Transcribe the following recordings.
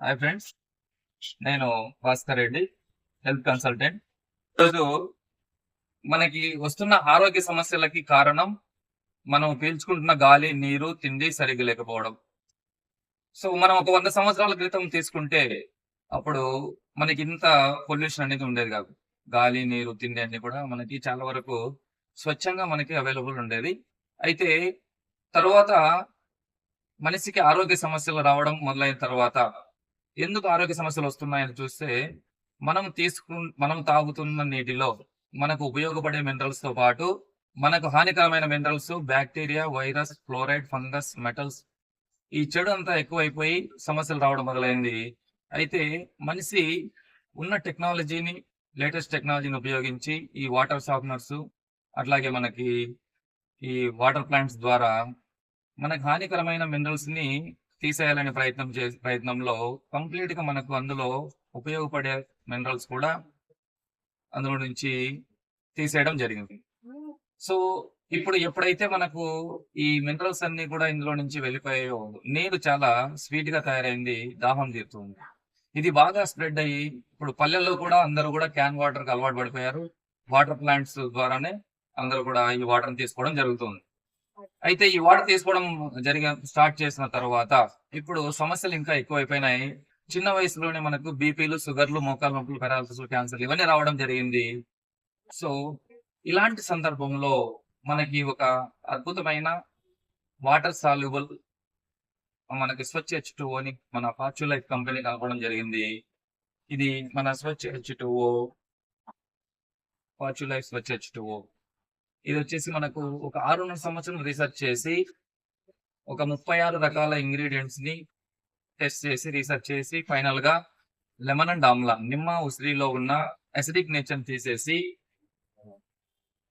Hi friends నేను Bhaskar Reddy health consultant. ఈరోజు మనకి వస్తున్న ఆరోగ్య సమస్యలకి కారణం మనం పీల్చుకుంటున్న గాలి నీరు తిండి సరిగ్గా లేకపోవడం. సో మనం ఒక వంద సంవత్సరాల క్రితం తీసుకుంటే అప్పుడు మనకి ఇంత పొల్యూషన్ అనేది ఉండేది కాదు. గాలి నీరు తిండి అన్ని కూడా మనకి చాలా వరకు స్వచ్ఛంగా మనకి అవైలబుల్ ఉండేది. అయితే తర్వాత మనిషికి ఆరోగ్య సమస్యలు రావడం మొదలైన తర్వాత ఎందుకు ఆరోగ్య సమస్యలు వస్తున్నాయని చూస్తే మనం తీసుకు మనం తాగుతున్న నీటిలో మనకు ఉపయోగపడే మినరల్స్తో పాటు మనకు హానికరమైన minerals bacteria virus fluoride fungus metals ఈ చెడు అంతా ఎక్కువైపోయి సమస్యలు రావడం మొదలైంది. అయితే మనిషి ఉన్న టెక్నాలజీని లేటెస్ట్ టెక్నాలజీని ఉపయోగించి ఈ వాటర్ షార్ప్నర్స్ అట్లాగే మనకి ఈ వాటర్ ప్లాంట్స్ ద్వారా మనకు హానికరమైన మినరల్స్ని తీసేయాలనే ప్రయత్నం చే ప్రయత్నంలో కంప్లీట్గా మనకు అందులో ఉపయోగపడే మినరల్స్ కూడా అందులో నుంచి తీసేయడం జరిగింది. సో ఇప్పుడు ఎప్పుడైతే మనకు ఈ మినరల్స్ అన్ని కూడా ఇందులో నుంచి వెళ్ళిపోయాయో నీరు చాలా స్వీట్గా తయారైంది దాహం తీరుతుంది. ఇది బాగా స్ప్రెడ్ అయ్యి ఇప్పుడు పల్లెల్లో కూడా అందరూ కూడా క్యాన్ వాటర్కి అలవాటు పడిపోయారు. వాటర్ ప్లాంట్స్ ద్వారానే అందరూ కూడా ఈ వాటర్ తీసుకోవడం జరుగుతుంది. అయితే ఈ వాటర్ తీసుకోవడం జరిగ స్టార్ట్ చేసిన తర్వాత ఇప్పుడు సమస్యలు ఇంకా ఎక్కువైపోయినాయి. చిన్న వయసులోనే మనకు బీపీలు షుగర్లు మోకాలు నొప్పులు పెరాలసిస్ క్యాన్సర్ ఇవన్నీ రావడం జరిగింది. సో ఇలాంటి సందర్భంలో మనకి ఒక అద్భుతమైన వాటర్ సాల్యుబుల్ మనకి స్వచ్ఛ హెచ్ అని మన ఫార్చ్యూ లైఫ్ కంపెనీ కలపడం జరిగింది. ఇది మన స్వచ్ఛ హెచ్ ఫార్చ్యూ లైఫ్ స్వచ్ఛ హెచ్ ఇది వచ్చేసి మనకు ఒక ఆరున్నర సంవత్సరం రీసెర్చ్ చేసి ఒక ముప్పై ఆరు రకాల ఇంగ్రీడియంట్స్ని టెస్ట్ చేసి రీసెర్చ్ చేసి ఫైనల్గా లెమన్ అండ్ ఆమ్లా నిమ్మ ఉసిరిలో ఉన్న అసిడిక్ నేచర్ తీసేసి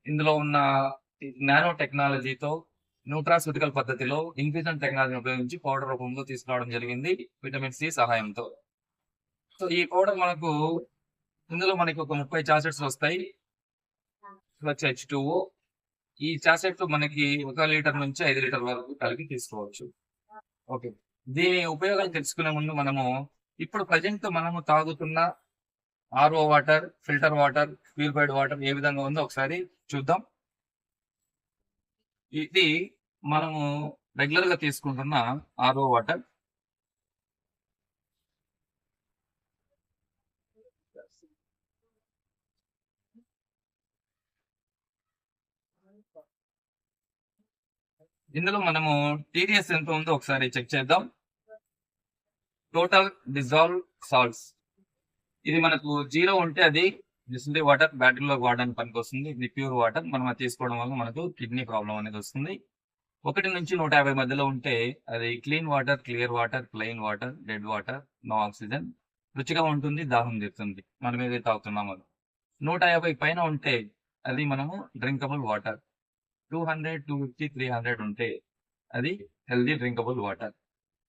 ఇందులో ఉన్న నానో టెక్నాలజీతో న్యూట్రాసూటికల్ పద్ధతిలో ఇన్ఫ్యూజన్ టెక్నాలజీని ఉపయోగించి పౌడర్ రూపంలో తీసుకురావడం జరిగింది విటమిన్ సి సహాయంతో. సో ఈ పౌడర్ మనకు ఇందులో మనకి ఒక ముప్పై చాసెట్స్ వస్తాయి. ప్లస్ హెచ్ ఈ చాసెట్ మనకి ఒక లీటర్ నుంచి ఐదు లీటర్ వరకు కలిపి తీసుకోవచ్చు. ఓకే. దీని ఉపయోగాలు తెలుసుకునే ముందు మనము ఇప్పుడు ప్రజెంట్ మనము తాగుతున్న RO water filter water purified water ఏ విధంగా ఉందో ఒకసారి చూద్దాం. ఇది మనము రెగ్యులర్గా తీసుకుంటున్న ఆర్ఓ వాటర్. ఇందులో మనము టీడీఎస్ ఎంత ఉందో ఒకసారి చెక్ చేద్దాం. టోటల్ డిజాల్వ్ సాల్ట్స్ ఇది మనకు జీరో ఉంటే అది డిస్టిల్ వాటర్ బ్యాటరీలో వాడడానికి పనికి వస్తుంది. ఇది ప్యూర్ వాటర్ మనం అది తీసుకోవడం వల్ల మనకు కిడ్నీ ప్రాబ్లం అనేది వస్తుంది. ఒకటి నుంచి నూట యాభై మధ్యలో ఉంటే అది clean water clear water plain water dead water no oxygen రుచిగా ఉంటుంది దాహం తీరుతుంది. మనం ఏదైతే తాగుతున్నామో నూట యాభై పైన ఉంటే అది మనము drinkable water two hundred two fifty three hundred ఉంటే అది హెల్దీ డ్రింకబుల్ వాటర్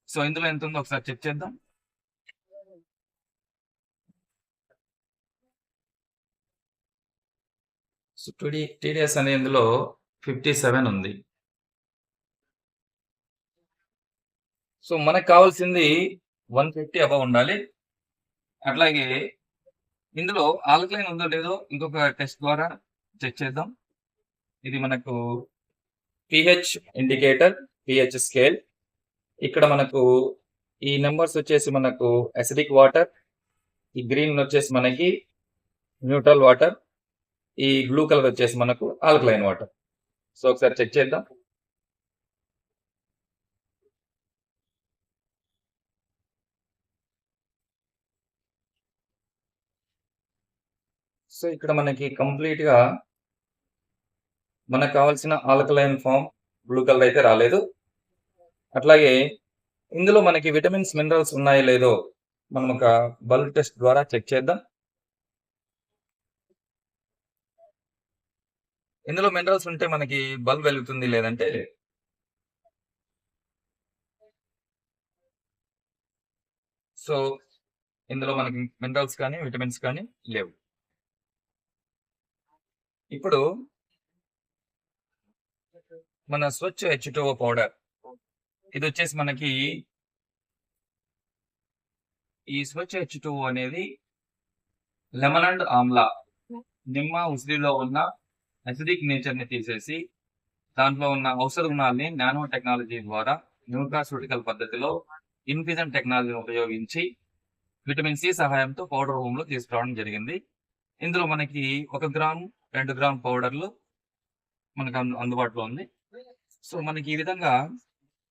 సో ఇందులో ఎంత ఉందో ఒకసారి చెక్ చేద్దాం. సో టుడీ టీడీఎస్ అనే ఇందులో ఫిఫ్టీ సెవెన్ ఉంది. సో మనకు కావాల్సింది వన్ ఫిఫ్టీ అబవ్ ఉండాలి. అట్లాగే ఇందులో ఆల్కలైన్ ఉందో లేదో ఇంకొక టెస్ట్ ద్వారా చెక్ చేద్దాం. ఇది మనకు పిహెచ్ ఇండికేటర్ పిహెచ్ స్కేల్. ఇక్కడ మనకు ఈ నెంబర్స్ వచ్చేసి మనకు అసిడిక్ వాటర్ ఈ గ్రీన్ వచ్చేసి మనకి న్యూట్రల్ వాటర్ ఈ బ్లూ కలర్ వచ్చేసి మనకు ఆల్కలైన్ వాటర్. సో ఒకసారి చెక్ చేద్దాం. సో ఇక్కడ మనకి కంప్లీట్గా మనకు కావాల్సిన ఆల్కలైన్ ఫామ్ బ్లూ కలర్ అయితే రాలేదు. అట్లాగే ఇందులో మనకి విటమిన్స్ మినరల్స్ ఉన్నాయో లేదో మనం ఒక బల్బ్ టెస్ట్ ద్వారా చెక్ చేద్దాం. ఇందులో మినరల్స్ ఉంటే మనకి బల్బ్ వెలుగుతుంది లేదంటే సో ఇందులో మనకి మినరల్స్ కానీ విటమిన్స్ కానీ లేవు. ఇప్పుడు మన స్వచ్ఛ హెచ్ పౌడర్ ఇది వచ్చేసి మనకి ఈ స్వచ్ఛ హెచ్ అనేది లెమన్ అండ్ ఆమ్లా నిమ్మ ఉసిరిలో ఉన్న అసిడిక్ నేచర్ని తీసేసి దాంట్లో ఉన్న ఔషధ గుణాలని నానో టెక్నాలజీ ద్వారా న్యూట్రాసూటికల్ పద్ధతిలో ఇన్ఫ్యూజన్ టెక్నాలజీని ఉపయోగించి విటమిన్ సి సహాయంతో పౌడర్ రూమ్లో తీసుకురావడం జరిగింది. ఇందులో మనకి ఒక గ్రామ్ రెండు గ్రామ్ పౌడర్లు మనకు అందు- అందుబాటులో ఉంది. సో మనకి ఈ విధంగా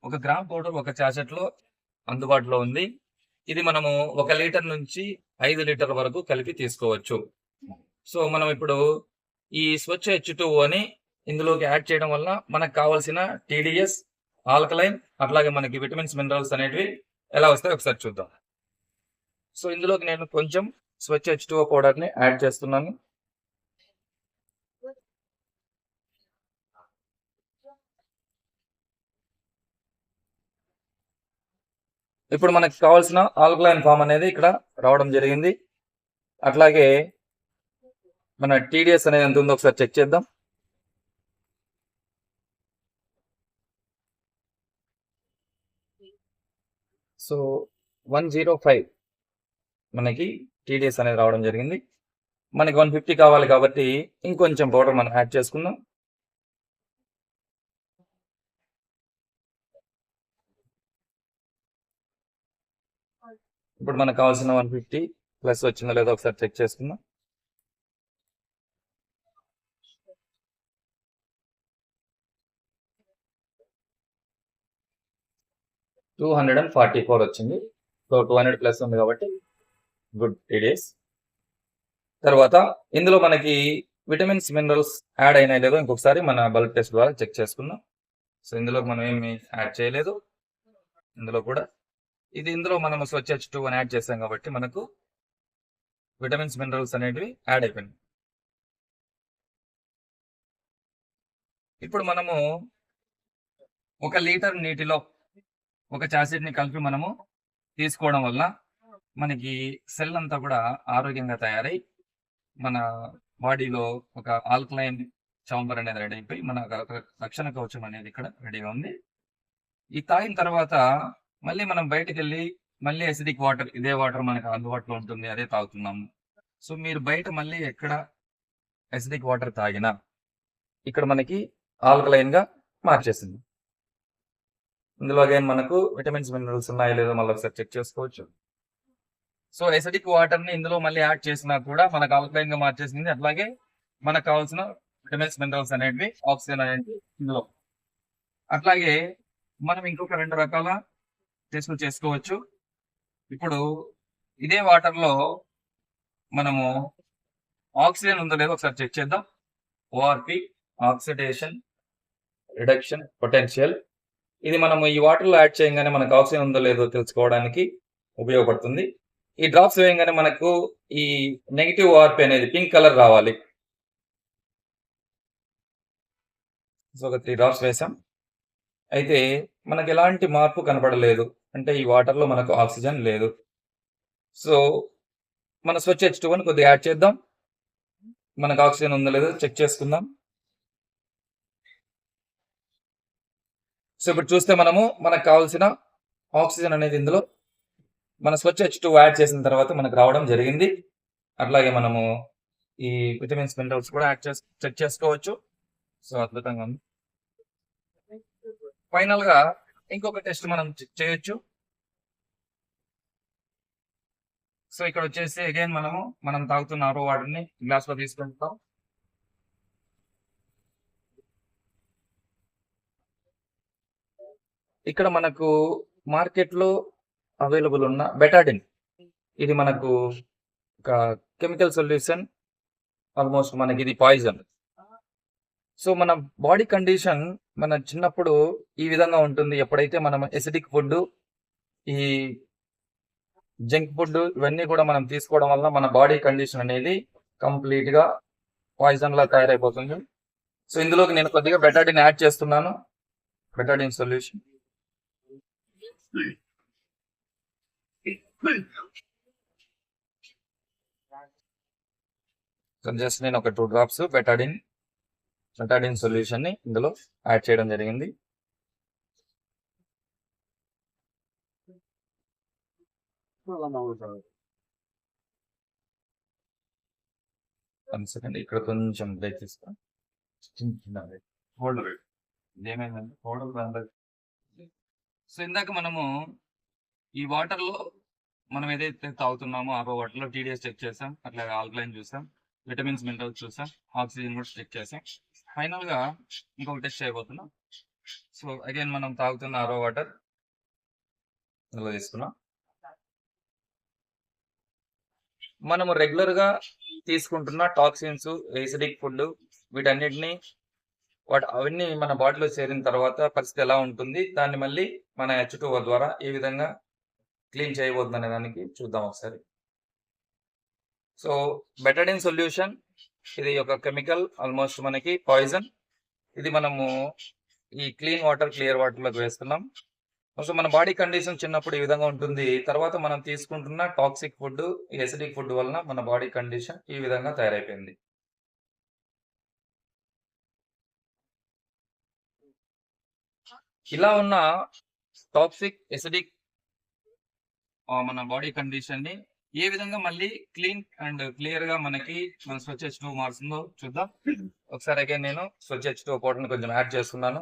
ఒక గ్రామ్ పౌడర్ ఒక చాసెట్లో అందుబాటులో ఉంది. ఇది మనము ఒక లీటర్ నుంచి ఐదు లీటర్ వరకు కలిపి తీసుకోవచ్చు. సో మనం ఇప్పుడు ఈ స్వచ్ఛ హెచ్ టూ అని ఇందులోకి యాడ్ చేయడం వల్ల మనకు కావాల్సిన టీడీఎస్ ఆల్కలైన్ అట్లాగే మనకి విటమిన్స్ మినరల్స్ అనేటివి ఎలా వస్తాయి ఒకసారి చూద్దాం. సో ఇందులోకి నేను కొంచెం స్వచ్ఛ హెచ్ టూ పౌడర్ని యాడ్ చేస్తున్నాను. ఇప్పుడు మనకు కావాల్సిన ఆల్కలైన్ ఫామ్ అనేది ఇక్కడ రావడం జరిగింది. అట్లాగే మన టీడీఎస్ అనేది ఎంత ఉందో ఒకసారి చెక్ చేద్దాం. సో వన్ జీరో ఫైవ్ మనకి టీడీఎస్ అనేది రావడం జరిగింది. మనకి వన్ ఫిఫ్టీ కావాలి కాబట్టి ఇంకొంచెం పౌడర్ మనం యాడ్ చేసుకుందాం. ఇప్పుడు మనకు కావాల్సిన వన్ ఫిఫ్టీ ప్లస్ వచ్చిందో లేదో ఒకసారి చెక్ చేసుకుందాం. Two hundred and forty four వచ్చింది. సో టూ హండ్రెడ్ ప్లస్ ఉంది కాబట్టి గుడ్ త్రీ డేస్ తర్వాత ఇందులో మనకి విటమిన్స్ మినరల్స్ యాడ్ అయినాయి లేదో ఇంకొకసారి మన బల్బ్ టెస్ట్ ద్వారా చెక్ చేసుకుందాం. సో ఇందులో మనం ఏమి యాడ్ చేయలేదు. ఇందులో కూడా ఇది ఇందులో మనం స్వచ్ఛ హెచ్ టూ అని యాడ్ చేసాం కాబట్టి మనకు విటమిన్స్ మినరల్స్ అనేటివి యాడ్ అయిపోయినాయి. ఇప్పుడు మనము ఒక లీటర్ నీటిలో ఒక చాసిడ్ని కలిపి మనము తీసుకోవడం వల్ల మనకి సెల్ అంతా కూడా ఆరోగ్యంగా తయారై మన బాడీలో ఒక ఆల్కలైన్ చాంబర్ అనేది రెడీ అయిపోయి మన రక్షణ కవచం అనేది ఇక్కడ రెడీగా ఉంది. ఈ తాగిన తర్వాత మళ్ళీ మనం బయటకు వెళ్ళి మళ్ళీ అసిడిక్ వాటర్ ఇదే వాటర్ మనకు అందుబాటులో ఉంటుంది అదే తాగుతున్నాము. సో మీరు బయట మళ్ళీ ఎక్కడ అసిడిక్ వాటర్ తాగినా ఇక్కడ మనకి ఆల్కలైన్గా మార్చేసింది ఇందులో అగైన్ మనకు విటమిన్స్ మినరల్స్ ఉన్నాయో లేదో మళ్ళీ ఒకసారి చెక్ చేసుకోవచ్చు. సో ఎసిడిక్ వాటర్ని ఇందులో మళ్ళీ యాడ్ చేసినా కూడా మనకు ఆల్కలైన్గా మార్చేసింది. అట్లాగే మనకు కావాల్సిన విటమిన్స్ మినరల్స్ అనేటివి ఆక్సిజన్ అనేటివి ఇందులో. అట్లాగే మనం ఇంకొక రెండు రకాల టెస్టులు చేసుకోవచ్చు. ఇప్పుడు ఇదే వాటర్లో మనము ఆక్సిజన్ ఉందో లేదో ఒకసారి చెక్ చేద్దాం. ఓఆర్పి ఆక్సిడేషన్ రిడక్షన్ పొటెన్షియల్ ఇది మనము ఈ వాటర్లో యాడ్ చేయగానే మనకు ఆక్సిజన్ ఉందో లేదో తెలుసుకోవడానికి ఉపయోగపడుతుంది. ఈ డ్రాప్స్ వేయగానే మనకు ఈ నెగిటివ్ ఓఆర్పి అనేది పింక్ కలర్ రావాలి. సో ఒక త్రీ డ్రాప్స్ వేసాం అయితే మనకు ఎలాంటి మార్పు కనపడలేదు. అంటే ఈ వాటర్లో మనకు ఆక్సిజన్ లేదు. సో మన స్వచ్ఛ హెచ్ టూ కొద్దిగా యాడ్ చేద్దాం. మనకు ఆక్సిజన్ ఉందో లేదో చెక్ చేసుకుందాం. సో ఇప్పుడు చూస్తే మనము మనకు కావాల్సిన ఆక్సిజన్ అనేది ఇందులో. మన స్వచ్ఛ హెచ్ టూ యాడ్ చేసిన తర్వాత మనకు రావడం జరిగింది. అట్లాగే మనము ఈ విటమిన్స్ మినరల్స్ కూడా యాడ్ చేసి చెక్ చేసుకోవచ్చు. సో అద్భుతంగా ఉంది. ఫైనల్గా ఇంకొక టెస్ట్ మనం చేయొచ్చు. సో ఇక్కడ వచ్చేసి అగైన్ మనము మనం తాగుతున్న ఆరో వాటర్ని గ్లాస్లో గ్లాస్లో తీసుకుంటాం. ఇక్కడ మనకు మార్కెట్లో అవైలబుల్ ఉన్న బెటాడిన్ ఇది మనకు ఒక కెమికల్ సొల్యూషన్ ఆల్మోస్ట్ మనకి ఇది పాయిజన్ సో మన బాడీ కండిషన్ మన చిన్నప్పుడు ఈ విధంగా ఉంటుంది. ఎప్పుడైతే మనం ఎసిడిక్ ఫుడ్ ఈ జంక్ ఫుడ్ ఇవన్నీ కూడా మనం తీసుకోవడం వల్ల మన బాడీ కండిషన్ అనేది కంప్లీట్గా పాయిజన్ లా తయారైపోతుంది. సో ఇందులోకి నేను కొద్దిగా బెటాడిన్ యాడ్ చేస్తున్నాను. Betadine solution. జస్ట్ నేను ఒక టూ డ్రాప్స్ బెటాడిన్ బెటాడిన్ సొల్యూషన్ని ఇందులో యాడ్ చేయడం జరిగింది. సెకండ్ ఇక్కడ కొంచెం బ్రేక్ తీసుకో హోల్డర్ ఏమైందంటే హోల్డర్ సో ఇందాక మనము ఈ వాటర్లో మనం ఏదైతే తాగుతున్నామో ఆ వాటర్లో టీడీఎస్ చెక్ చేసాం. అట్లాగే ఆల్కలైన్ చూసాం. విటమిన్స్ మినరల్స్ చూసాం. ఆక్సిజన్ కూడా చెక్ చేసాం. ఫైనల్గా ఇంకొక టెస్ట్ చేయబోతున్నాం. సో అగైన్ మనం తాగుతున్న ఆరో వాటర్. ఇందులో తీసుకున్నాం. మనము రెగ్యులర్గా తీసుకుంటున్న టాక్సిన్స్ ఎసిడిక్ ఫుడ్ వీటన్నిటిని వాటి అవన్నీ మన బాడీలో చేరిన తర్వాత పరిస్థితి ఎలా ఉంటుంది? దాన్ని మళ్ళీ మన హెచ్ ద్వారా ఏ విధంగా క్లీన్ చేయబోతుంది అనే దానికి చూద్దాం ఒకసారి. సో బెటడిన్ సొల్యూషన్ ఇది ఒక కెమికల్ ఆల్మోస్ట్ మనకి పాయిజన్. ఇది మనము ఈ క్లీన్ వాటర్ క్లియర్ వాటర్లోకి వేస్తున్నాం. సో మన బాడీ కండిషన్ చిన్నప్పుడు ఈ విధంగా ఉంటుంది. తర్వాత మనం తీసుకుంటున్న టాక్సిక్ ఫుడ్ ఎసిడిక్ ఫుడ్ వలన మన బాడీ కండిషన్ ఈ విధంగా తయారైపోయింది. ఇలా ఉన్న టాక్సిక్ ఎసిడిక్ మన బాడీ కండిషన్ని ఏ విధంగా మళ్ళీ క్లీన్ అండ్ క్లియర్గా మనకి మన స్వచ్ఛ టూ మారుతుందో చూద్దాం. ఒకసారి అగైన్ నేను స్వచ్ఛ టూ పౌడర్ కొంచెం యాడ్ చేస్తున్నాను.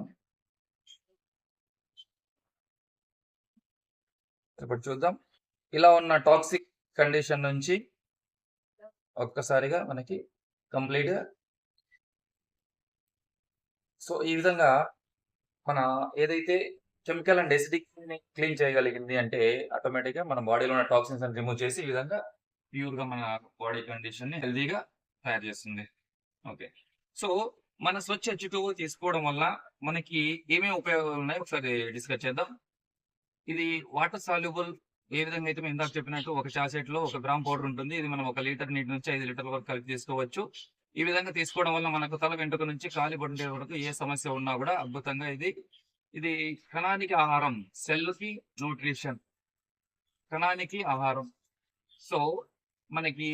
ఇప్పుడు చూద్దాం. ఇలా ఉన్న టాక్సిక్ కండిషన్ నుంచి ఒక్కసారిగా మనకి కంప్లీట్గా సో ఈ విధంగా మన ఏదైతే కెమికల్ అండ్ ఎసిడిక్ని క్లీన్ చేయగలిగింది అంటే ఆటోమేటిక్గా మన బాడీలో ఉన్న టాక్సిన్స్ అని రిమూవ్ చేసి ఈ విధంగా ప్యూర్గా మన బాడీ కండిషన్ని హెల్దీగా తయారు చేస్తుంది. ఓకే. సో మన స్వచ్ఛ చిటువు తీసుకోవడం వల్ల మనకి ఏమేమి ఉపయోగాలు ఉన్నాయో ఒకసారి డిస్కస్ చేద్దాం. ఇది వాటర్ సాల్యుబుల్ ఏ విధంగా అయితే మేము ఇందాక చెప్పినట్టు ఒక చాసెట్లో ఒక గ్రామ్ పౌడర్ ఉంటుంది. ఇది మనం ఒక లీటర్ నీటి నుంచి ఐదు లీటర్ల వరకు కలిపి తీసుకోవచ్చు. ఈ విధంగా తీసుకోవడం వల్ల మనకు తల వెంట్రుక నుంచి కాలి బొండే వరకు ఏ సమస్య ఉన్నా కూడా అద్భుతంగా ఇది. ఇది కణానికి ఆహారం సెల్కి న్యూట్రిషన్. కణానికి ఆహారం. సో మనకి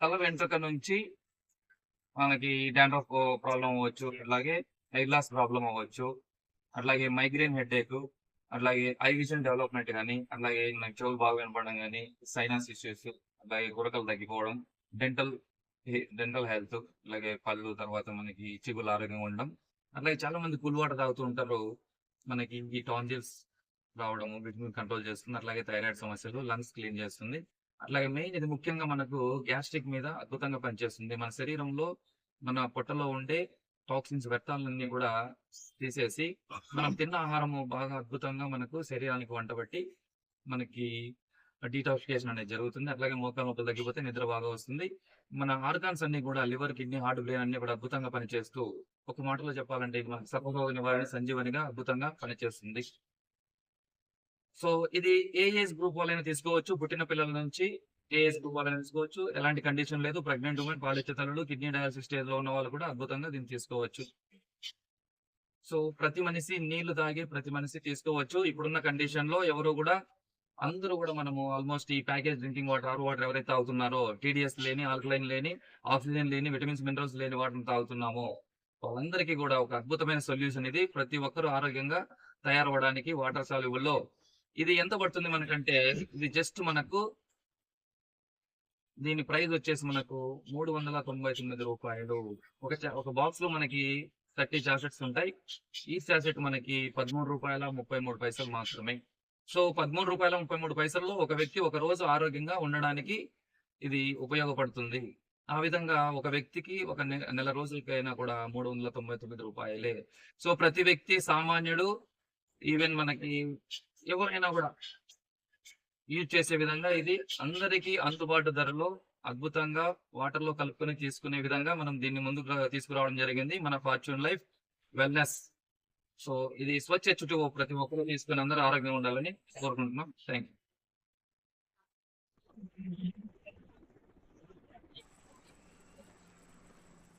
తల వెంట్రుక నుంచి మనకి డాండ్రఫ్ ప్రాబ్లం అవ్వచ్చు అట్లాగే ఐ గ్లాస్ ప్రాబ్లం అవ్వచ్చు అట్లాగే మైగ్రేన్ హెడేక్ అట్లాగే ఐ విజన్ డెవలప్మెంట్ కానీ అట్లాగే నాకు చెవులు బాగా వినపడడం కానీ సైనస్ ఇష్యూస్ అట్లాగే గురకలు తగ్గిపోవడం డెంటల్ డెంటల్ హెల్త్ అలాగే పళ్ళు తర్వాత మనకి చిగులు ఆరోగ్యంగా ఉండడం అట్లాగే చాలా మంది కూల్ వాటర్ తాగుతూ ఉంటారు. మనకి ఈ టాన్జిల్స్ రావడము వీటిని కంట్రోల్ చేస్తుంది. అట్లాగే థైరాయిడ్ సమస్యలు లంగ్స్ క్లీన్ చేస్తుంది. అట్లాగే మెయిన్ ఇది ముఖ్యంగా మనకు గ్యాస్ట్రిక్ మీద అద్భుతంగా పనిచేస్తుంది. మన శరీరంలో మన పొట్టలో ఉండే టాక్సిన్స్ వ్యర్థాలన్నీ కూడా తీసేసి మనం తిన్న ఆహారము బాగా అద్భుతంగా మనకు శరీరానికి వంటబట్టి మనకి డీటాక్సిఫికేషన్ అనేది జరుగుతుంది. అట్లాగే మోకాల నొప్పులు తగ్గిపోతే నిద్ర బాగా వస్తుంది. మన ఆర్గాన్స్ అన్ని కూడా లివర్ కిడ్నీ హార్ట్ బ్రెయిన్ అన్ని కూడా అద్భుతంగా పనిచేస్తూ ఒక మాటలో చెప్పాలంటే ఇది సర్వరోగ నివారణ సంజీవనిగా అద్భుతంగా పనిచేస్తుంది. సో ఇది ఏ ఏజ్ గ్రూప్ వాళ్ళైనా తీసుకోవచ్చు. పుట్టిన పిల్లల నుంచి ఏ తీసుకోవచ్చు ఎలాంటి కండిషన్ లేదు ప్రెగ్నెంట్ ఉమెన్ పాలిచ్చే తల్లులు కిడ్నీ డయాలసిస్ స్టేజ్లో ఉన్న వాళ్ళు కూడా అద్భుతంగా దీన్ని తీసుకోవచ్చు. సో ప్రతి మనిషి నీళ్ళు తాగి ప్రతి మనిషి తీసుకోవచ్చు. ఇప్పుడున్న కండిషన్లో ఎవరు కూడా అందరూ కూడా మనము ఆల్మోస్ట్ ఈ package drinking water RO water ఎవరైతే తాగుతున్నారో టీడీఎస్ లేని ఆల్కలైన్ లేని ఆక్సిజన్ లేని విటమిన్స్ మినరల్స్ లేని వాటర్ తాగుతున్నామో వాళ్ళందరికీ కూడా ఒక అద్భుతమైన సొల్యూషన్ ఇది. ప్రతి ఒక్కరూ ఆరోగ్యంగా తయారవడానికి వాటర్ సాల్యుబుల్లో. ఇది ఎంత పడుతుంది మనకంటే ఇది జస్ట్ మనకు దీని ప్రైస్ వచ్చేసి మనకు మూడు వందల తొంభై తొమ్మిది రూపాయలు. ఒక చా- ఒక బాక్స్లో మనకి థర్టీ చాసెట్స్ ఉంటాయి. ఈ చాసెట్ మనకి పదమూడు రూపాయల ముప్పై మూడు పైసలు మాత్రమే. సో పదమూడు రూపాయల ముప్పై మూడు పైసల్లో ఒక వ్యక్తి ఒక రోజు ఆరోగ్యంగా ఉండడానికి ఇది ఉపయోగపడుతుంది. ఆ విధంగా ఒక వ్యక్తికి ఒక నెల రోజులకైనా కూడా మూడు వందల తొంభై తొమ్మిది రూపాయలే. సో ప్రతి వ్యక్తి సామాన్యుడు ఈవెన్ మనకి ఎవరైనా కూడా యూజ్ చేసే విధంగా ఇది అందరికీ అందుబాటు ధరలో అద్భుతంగా వాటర్లో కలుపుకొని తీసుకునే విధంగా మనం దీన్ని ముందుకు తీసుకురావడం జరిగింది. మన ఫార్చ్యూన్ లైఫ్ వెల్నెస్. సో ఇది స్వచ్ఛ చుట్టూ ప్రతి ఒక్కరు తీసుకుని అందరూ ఆరోగ్యంగా ఉండాలని కోరుకుంటున్నాం. Thank you